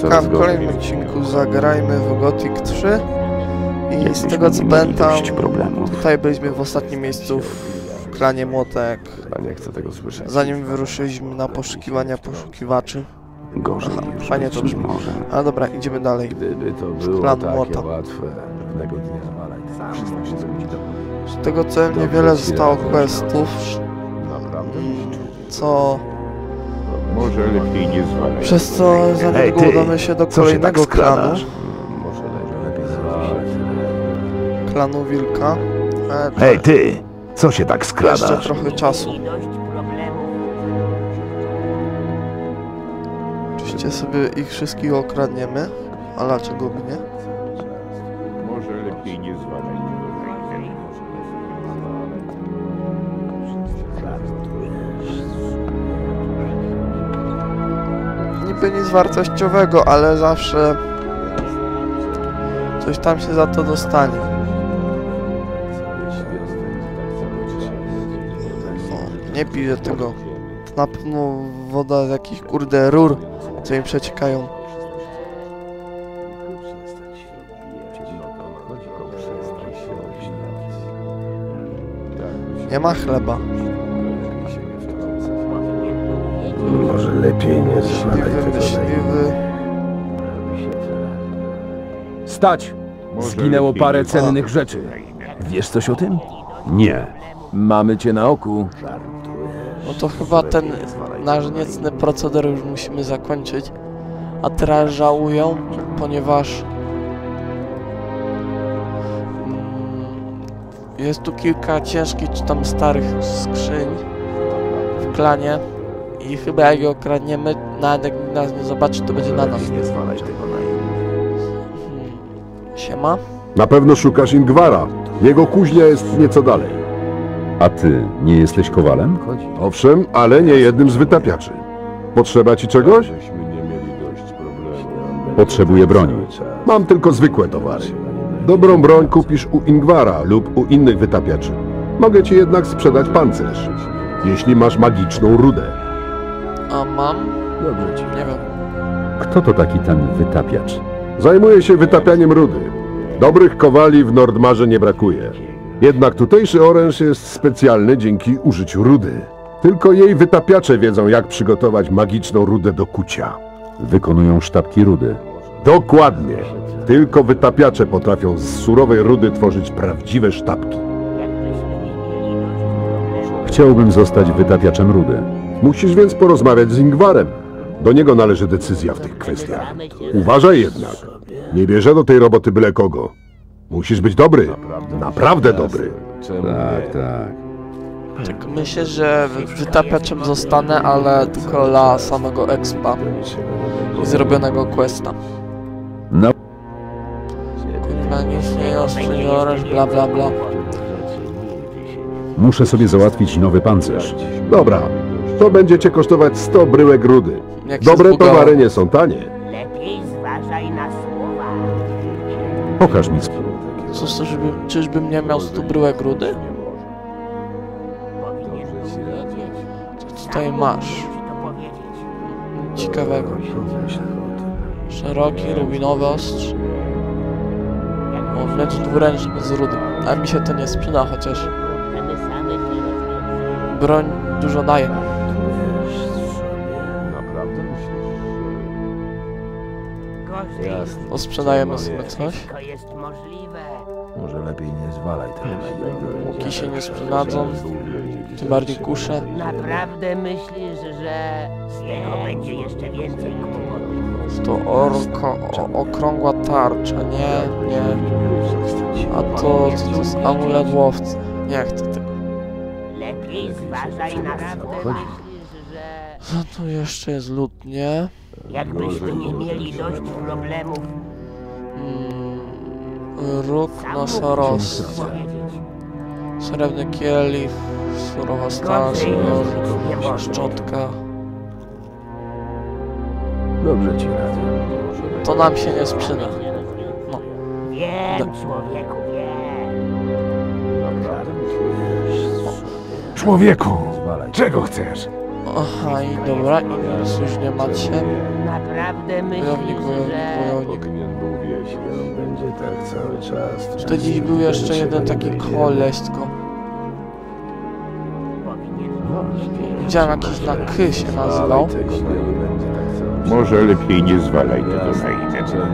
Siemka, w kolejnym odcinku zagrajmy w Gothic 3 i z tego co pamiętam, tutaj byliśmy w ostatnim miejscu w klanie Młotek, A zanim wyruszyliśmy na poszukiwania poszukiwaczy. Gorzej Aha, fajnie to brzmi. może. Ale dobra, idziemy dalej. Gdyby to było Plan takie młota. łatwe, pewnego dnia dobrze. Z tego co wiem, niewiele zostało questów, co Może lepiej nie zwalaj. przez co za Hej, niedługo ty, udamy się do co się kolejnego tak klanu? Może lepiej zwalać. klanu Wilka. E, to Hej ty, co się tak jeszcze skradasz? trochę czasu. Oczywiście sobie ich wszystkich okradniemy, a dlaczego by nie? Może lepiej nie zwalaj. Niby nic wartościowego, ale zawsze coś tam się za to dostanie. O, nie piję tego. To na pewno woda z jakichś kurde rur, co im przeciekają. Nie ma chleba. Może lepiej nie Myśliwy, tego. Stać! Zginęło parę cennych rzeczy. Wiesz coś o tym? Nie. Mamy cię na oku. No to chyba ten nasz niecny proceder już musimy zakończyć. A teraz żałują, ponieważ mm, jest tu kilka ciężkich czy tam starych skrzyń w klanie i chyba jak je okradniemy, nawet jak nas nie zobaczy, to będzie na nas. Nie zwalaj tego na Hmm. Siema. Na pewno szukasz Ingwara. Jego kuźnia jest nieco dalej. A ty nie jesteś kowalem? Owszem, ale nie jednym z wytapiaczy. Potrzeba ci czegoś? Potrzebuję broni. Mam tylko zwykłe towary. Dobrą broń kupisz u Ingwara lub u innych wytapiaczy. Mogę ci jednak sprzedać pancerz, jeśli masz magiczną rudę. A mam? Dobrze ci. Nie wiem. Kto to taki ten wytapiacz? Zajmuję się wytapianiem rudy. Dobrych kowali w Nordmarze nie brakuje. Jednak tutejszy oręż jest specjalny dzięki użyciu rudy. Tylko jej wytapiacze wiedzą, jak przygotować magiczną rudę do kucia. Wykonują sztabki rudy. Dokładnie. Tylko wytapiacze potrafią z surowej rudy tworzyć prawdziwe sztabki. Chciałbym zostać wytapiaczem rudy. Musisz więc porozmawiać z Ingwarem. Do niego należy decyzja w tych kwestiach. Uważaj jednak. Nie bierze do tej roboty byle kogo. Musisz być dobry. Naprawdę dobry. Tak, tak. Tak myślę, że wy- wytapiaczem zostanę, ale tylko dla samego expa i zrobionego questa. No, Kurwa, nic nie ostrzy, oręż, bla bla bla. muszę sobie załatwić nowy pancerz. Dobra. To będzie cię kosztować 100 bryłek rudy. Jak się Dobre towary nie są tanie. Lepiej zważaj na słowa. Pokaż mi spół. Co, co, żeby, czyżbym nie miał stu bryłek rudy? Wiedzieć. Co tutaj masz? Ci to powiedzieć. Ciekawego. Szeroki, rubinowy ostrz. O, miecz dwuręczny z rudy. A mi się to nie sprzyda, chociaż same broń dużo daje. Jasne. To sprzedajemy sobie coś. wszystko jest możliwe. Może lepiej nie zwalaj tego Łuki się nie sprzedadzą. Tym bardziej kusze. Naprawdę myślisz, że z tego będzie jeszcze więcej kłopotów? To orko, o, okrągła tarcza. Nie, nie. A to, co to jest amulet łowcy. Nie chcę tego. Lepiej zważaj na słowa. Myślisz, że Co tu jeszcze jest lutnie? Jakbyśmy nie mieli dość problemów, Mm, róg nosorożca. Srebrny kielich, surowa stal, może. szczotka. Dobrze ci radzę. To nam się nie sprzyda. Wiem, człowieku, wiem. Człowieku. Czego chcesz? Aha, i dobra, i nic już nie macie. Naprawdę myślisz, Wojownik, wojownik, wojownik. Będzie tak cały czas. Tutaj dziś był jeszcze jeden taki koleś, tylko widziałem jakiś na K się nazywał. Może lepiej nie zwalaj tego na innego.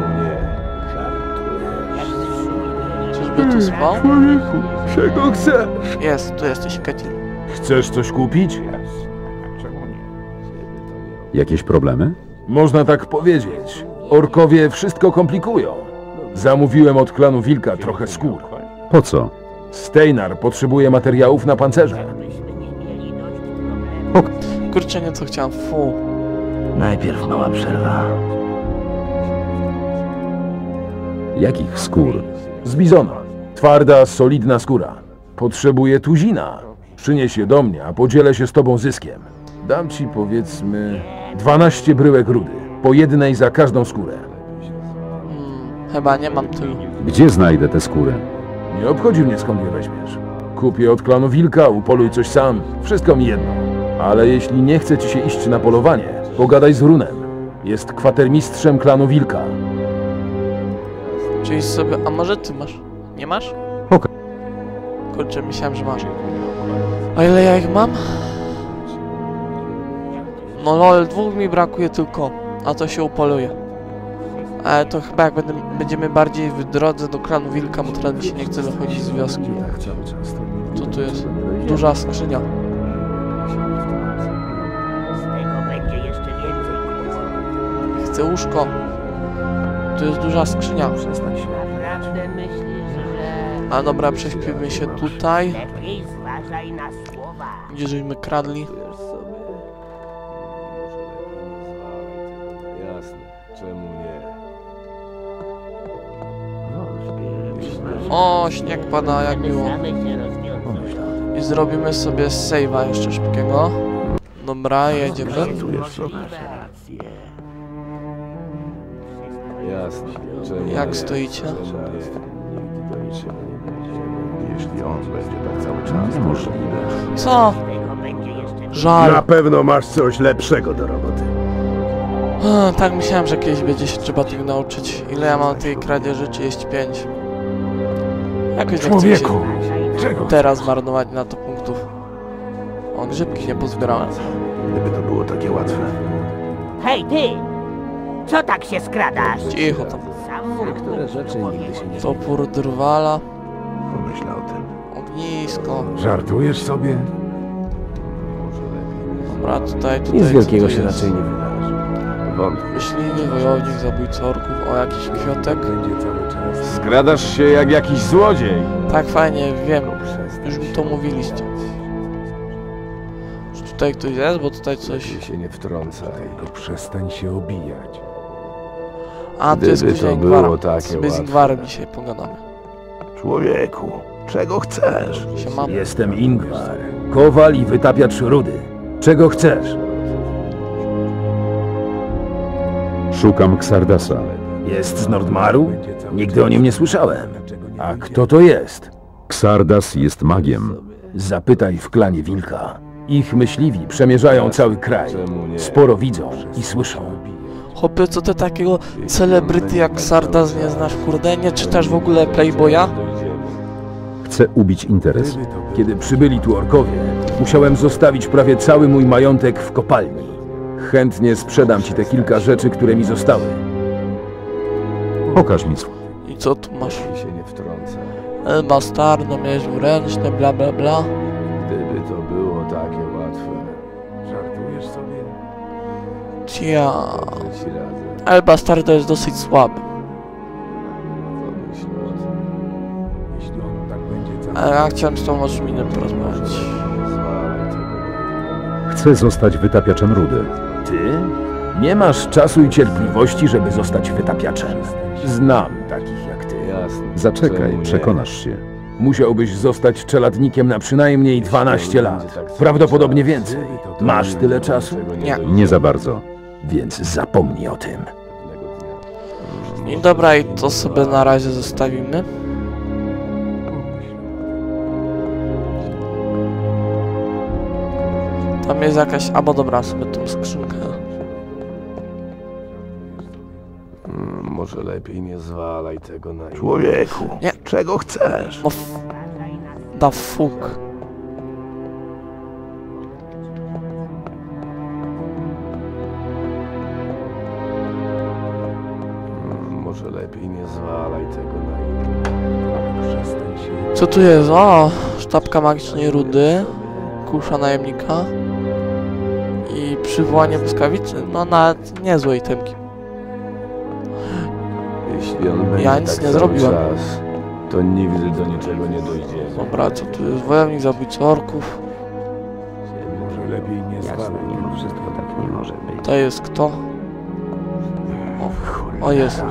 Czyżby tu spał? Człowieku, czego chcesz? Jest, tu jesteś, Ketil. Chcesz coś kupić? Jakieś problemy? Można tak powiedzieć. Orkowie wszystko komplikują. Zamówiłem od klanu Wilka trochę skór. Po co? Steinar potrzebuje materiałów na pancerze. Kurczę, nie co chciałem, fu. Najpierw mała przerwa. Jakich skór? Z bizona. Twarda, solidna skóra. Potrzebuję tuzina. Przynieś je do mnie, a podzielę się z tobą zyskiem. Dam ci powiedzmy 12 bryłek rudy. Po jednej za każdą skórę. Hmm, chyba nie mam tylu. Gdzie znajdę tę skórę? Nie obchodzi mnie skąd je weźmiesz. Kupię od klanu Wilka, upoluj coś sam. Wszystko mi jedno. Ale jeśli nie chce ci się iść na polowanie, pogadaj z Runem. Jest kwatermistrzem klanu Wilka. Czyli sobie, a może ty masz? Nie masz? Okej. Kurczę, myślałem, że masz. A ile ja ich mam? No lol, dwóch mi brakuje tylko, a to się upoluje. Ale to chyba jak będę, będziemy bardziej w drodze do klanu Wilka, bo teraz mi się nie chce wychodzić z wioski. Co tu jest? Duża skrzynia. Z tego będzie jeszcze więcej kłopotów. Chcę łóżko. Tu jest duża skrzynia. A dobra, prześpimy się tutaj. Gdzie żeśmy kradli. O, śnieg pada, jak miło. I zrobimy sobie save'a jeszcze szybkiego. Dobra, jedziemy. Jasne. Jak stoicie? Jeśli on będzie tak cały czas, to Niemożliwe. Co? Jeszcze Na Żal. pewno masz coś lepszego do roboty. Tak myślałem, że kiedyś będzie się trzeba tego nauczyć. Ile ja mam tej kradzieży? 35. Jakoś nie chcę mi się czego? teraz marnować na to punktów. O, grzybki nie pozbierałem. gdyby to było takie łatwe. Hej, ty! Co tak się skradasz? Cicho tam. Sam mógł Niektóre rzeczy nigdy się nie Topór drwala. O tym. Ognisko. Żartujesz sobie? Dobra, tutaj, tutaj. Nic co wielkiego tu się jest? raczej nie wydarzy. Wątpię. Myśliwy, wojownik, zabójca orków. O, jakiś kwiatek. Będzie cały czas. Skradasz się jak jakiś złodziej. Tak, fajnie, wiem. Już mi to mówiliście. Czy tutaj ktoś jest? Bo tutaj coś... Ty się nie wtrącaj. Tylko przestań się obijać. A, to jest Gdyby to kuźnia było Ingwara. takie Sobie z łatwe. Ingwarem dzisiaj pogadamy. Człowieku, czego chcesz? Jestem Ingvar, kowal i wytapiacz rudy. Czego chcesz? Szukam Xardasa. Jest z Nordmaru? Nigdy o nim nie słyszałem. A kto to jest? Xardas jest magiem. Zapytaj w klanie Wilka. Ich myśliwi przemierzają cały kraj. Sporo widzą i słyszą. Chłopie, co ty takiego celebryty jak Sardas nie znasz, kurde? Nie czytasz w ogóle Playboya? Chce ubić interes. Kiedy przybyli tu orkowie, musiałem zostawić prawie cały mój majątek w kopalni. Chętnie sprzedam ci te kilka rzeczy, które mi zostały. Pokaż mi swój. I co tu masz? Ty się nie. E, Bastardo, miałeś ręczne, bla bla bla. Gdyby to było takie łatwe. Żartujesz sobie? Cia. Radzę. Ale Bastardo jest dosyć słaby. On tak Ale ja chciałem z tą Ożminem porozmawiać. Chce zostać wytapiaczem rudy. Ty? Nie masz czasu i cierpliwości, żeby zostać wytapiaczem. Znam takich jak ty. Zaczekaj, przekonasz się. Musiałbyś zostać czeladnikiem na przynajmniej 12 lat. Prawdopodobnie więcej. Masz tyle czasu? Nie. Nie za bardzo. Więc zapomnij o tym. I dobra, i to sobie na razie zostawimy. Tam jest jakaś... Albo dobra, sobie tą skrzynkę. Mm, może lepiej nie zwalaj tego na. Człowieku, Nie. czego chcesz? No f... Da fuk. Mm, może lepiej nie zwalaj tego na. Co tu jest? O, sztabka magicznej rudy, kusza najemnika przywołanie błyskawicy. No nawet niezłe itemki. Jeśli on będzie Ja nic tak nie zrobiłem. Czas, to nigdy do niczego nie dojdzie. Dobra, co tu jest? Wojownik zabójcy orków. Może lepiej nie Jasne, mimo wszystko tak nie może być. To jest kto? O, o jest.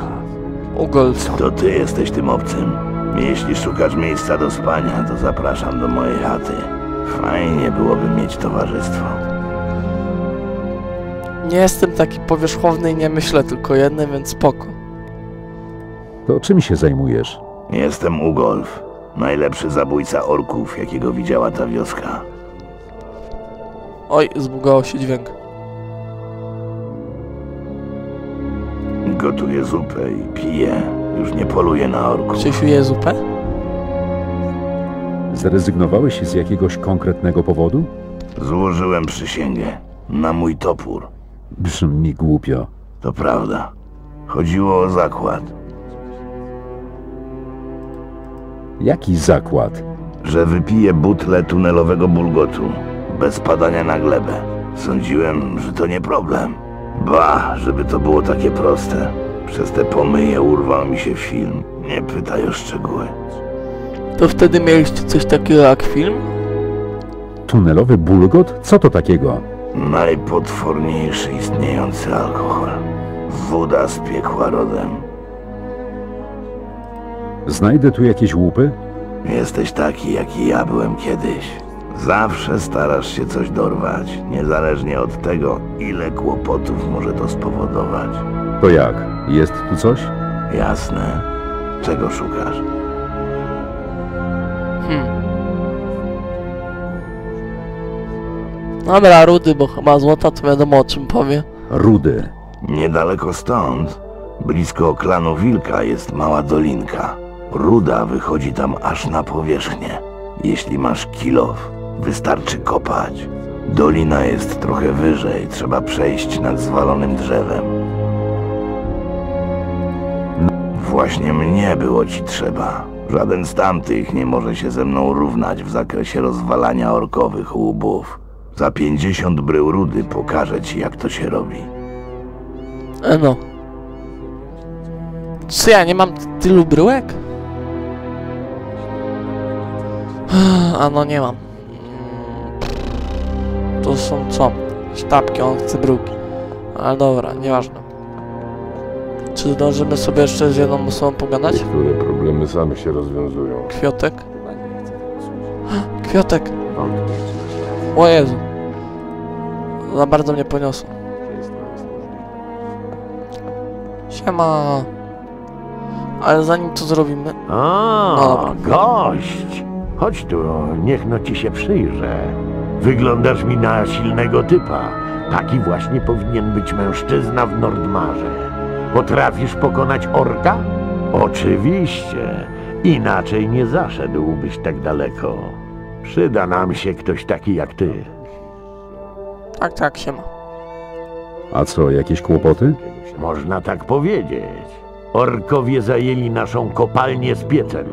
Ugolf. To ty jesteś tym obcym. Jeśli szukasz miejsca do spania, to zapraszam do mojej chaty. Fajnie byłoby mieć towarzystwo. Nie jestem taki powierzchowny i nie myślę tylko jednym, więc spoko. To czym się zajmujesz? Jestem Ugolf. Najlepszy zabójca orków, jakiego widziała ta wioska. Oj, zbugało się dźwięk. Gotuję zupę i piję. Już nie poluję na orków. Krzysiu je zupę? Zrezygnowałeś z jakiegoś konkretnego powodu? Złożyłem przysięgę. Na mój topór. Brzmi głupio. To prawda. Chodziło o zakład. Jaki zakład? Że wypiję butlę tunelowego bulgotu. Bez padania na glebę. Sądziłem, że to nie problem. Ba, żeby to było takie proste. Przez te pomyje urwał mi się film. Nie pytaj o szczegóły. To wtedy mieliście coś takiego jak film? Tunelowy bulgot? Co to takiego? Najpotworniejszy istniejący alkohol. Woda z piekła rodem. Znajdę tu jakieś łupy? Jesteś taki, jaki ja byłem kiedyś. Zawsze starasz się coś dorwać, niezależnie od tego, ile kłopotów może to spowodować. To jak? Jest tu coś? Jasne. Czego szukasz? Dobra, rudy, bo chyba złota to wiadomo o czym powie. Rudy. Niedaleko stąd, blisko klanu Wilka, jest mała dolinka. Ruda wychodzi tam aż na powierzchnię. Jeśli masz kilow, wystarczy kopać. Dolina jest trochę wyżej, trzeba przejść nad zwalonym drzewem. Właśnie mnie było ci trzeba. Żaden z tamtych nie może się ze mną równać w zakresie rozwalania orkowych łubów. Za 50 brył rudy pokażę ci, jak to się robi. E no. Co ja nie mam tylu bryłek? A no nie mam. Mm, To są co? Sztabki, on chce bryłki. Ale dobra, nieważne. Czy zdążymy sobie jeszcze z jedną osobą pogadać? Niektóre problemy same się rozwiązują. Kwiotek? Kwiotek! O Jezu. Za bardzo mnie poniosło. Siema. Ale zanim to zrobimy... A, No gość! Chodź tu, niech no ci się przyjrzę. Wyglądasz mi na silnego typa. Taki właśnie powinien być mężczyzna w Nordmarze. Potrafisz pokonać orka? Oczywiście. Inaczej nie zaszedłbyś tak daleko. Przyda nam się ktoś taki jak ty. Tak, tak, siema. A co, jakieś kłopoty? Można tak powiedzieć. Orkowie zajęli naszą kopalnię z piecem.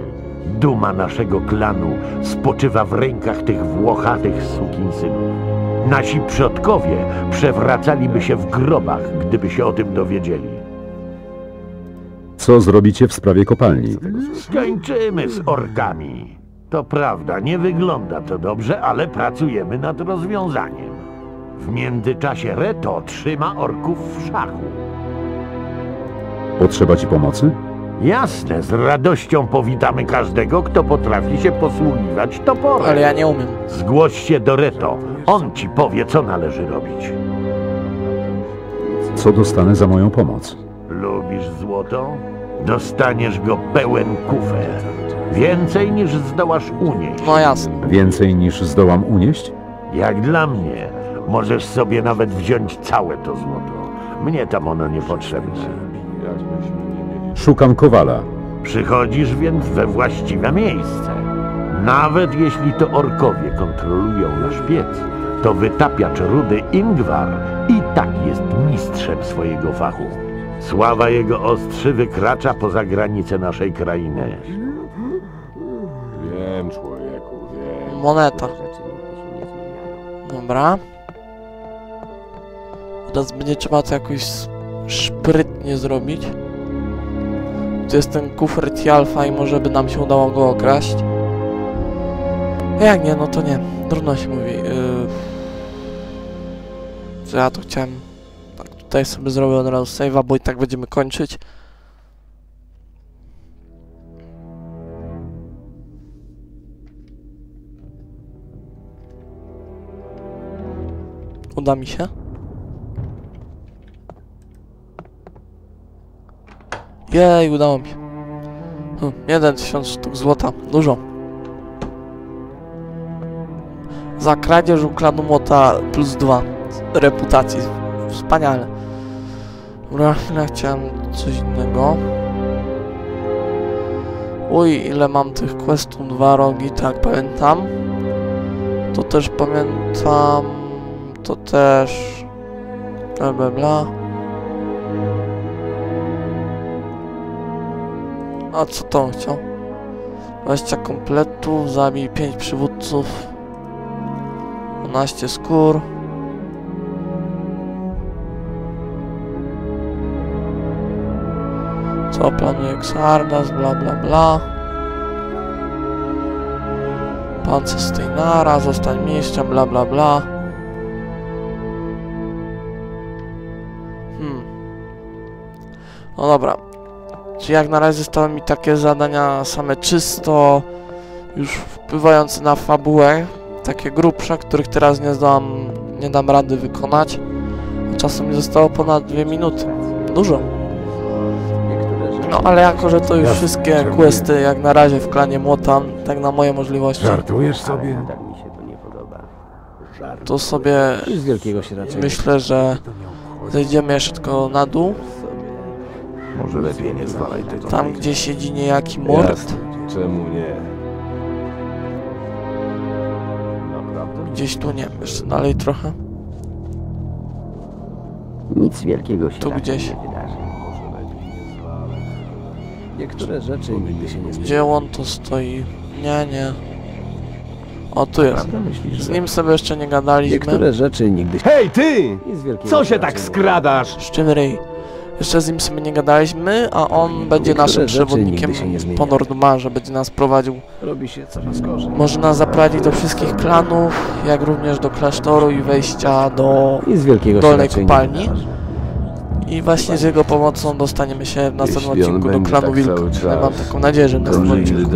Duma naszego klanu spoczywa w rękach tych włochatych sukinsynów. Nasi przodkowie przewracaliby się w grobach, gdyby się o tym dowiedzieli. Co zrobicie w sprawie kopalni? Skończymy z orkami. To prawda, nie wygląda to dobrze, ale pracujemy nad rozwiązaniem. W międzyczasie Reto trzyma orków w szachu. Potrzeba ci pomocy? Jasne, z radością powitamy każdego, kto potrafi się posługiwać toporem. Ale ja nie umiem. Zgłoś się do Reto. On ci powie, co należy robić. Co dostanę za moją pomoc? Lubisz złoto? Dostaniesz go pełen kufer. Więcej niż zdołasz unieść. No jasne. Więcej niż zdołam unieść? Jak dla mnie, Możesz sobie nawet wziąć całe to złoto. Mnie tam ono niepotrzebne. Szukam kowala. Przychodzisz więc we właściwe miejsce. Nawet jeśli to orkowie kontrolują nasz piec, to wytapiacz rudy Ingvar i tak jest mistrzem swojego fachu. Sława jego ostrzy wykracza poza granice naszej krainy. Wiem, człowieku, wiem. Moneta. Dobra. Teraz będzie trzeba to jakoś s- szprytnie zrobić. Tu jest ten kufer Tialfa i może by nam się udało go okraść. A Jak nie, no to nie. Trudno się mówi. Yy... Co ja tu chciałem... Tak, tutaj sobie zrobię od razu save'a, bo i tak będziemy kończyć. Uda mi się. Jej, udało mi się. Hm, jeden tysiąc sztuk złota. Dużo. Za kradzież u klanu Młota plus dwa reputacji. Wspaniale. Dobra, chwilę chciałem coś innego. Uj, ile mam tych questów, dwa rogi, tak, pamiętam. To też pamiętam. To też. Bla bla bla. A co to on chciał? 20 kompletów, zabij 5 przywódców. 12 skór. Co planuje Xardas, bla bla bla. Pancerz Steinara, zostań mistrzem, bla bla bla. Hmm. No dobra. Czy jak na razie zostały mi takie zadania same czysto, już wpływające na fabułę, takie grubsze, których teraz nie zdam, nie dam rady wykonać. A czasem mi zostało ponad dwie minuty. Dużo. No ale jako, że to już wszystkie questy jak na razie w klanie Młotan, tak na moje możliwości, Żartujesz sobie? Tak mi się to nie podoba. to sobie myślę, że zejdziemy jeszcze tylko na dół. Może lepiej nie zwalaj tego. Tam gdzie siedzi niejaki mord. Jasne. Czemu nie? Naprawdę? Gdzieś tu nie wiem, jeszcze dalej trochę. Nic wielkiego się Tu raczej gdzieś. nie wydarzy. Może lepiej nie zwalaj. Niektóre rzeczy nigdy się nie. Gdzie on to stoi? Nie, nie. O, tu jest. Prawda myślisz, Z że... nim sobie jeszcze nie gadaliśmy. Niektóre rzeczy nigdy się... Hej, ty! Nic wielkiego Co się tak skradasz? Z czym ryj? Jeszcze z nim sobie nie gadaliśmy, a on będzie naszym przewodnikiem po Nordmarze, będzie nas prowadził. Robi się coraz gorzej. Może nas zaprowadzić do wszystkich klanów, jak również do klasztoru i wejścia do... Dolnej kopalni. I właśnie z jego pomocą dostaniemy się w następnym odcinku do klanu tak cały Przynajmniej Mam taką nadzieję, że w następnym odcinku.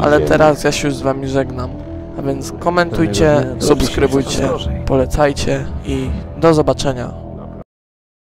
Ale teraz ja się już z wami żegnam. A więc komentujcie, subskrybujcie, polecajcie i do zobaczenia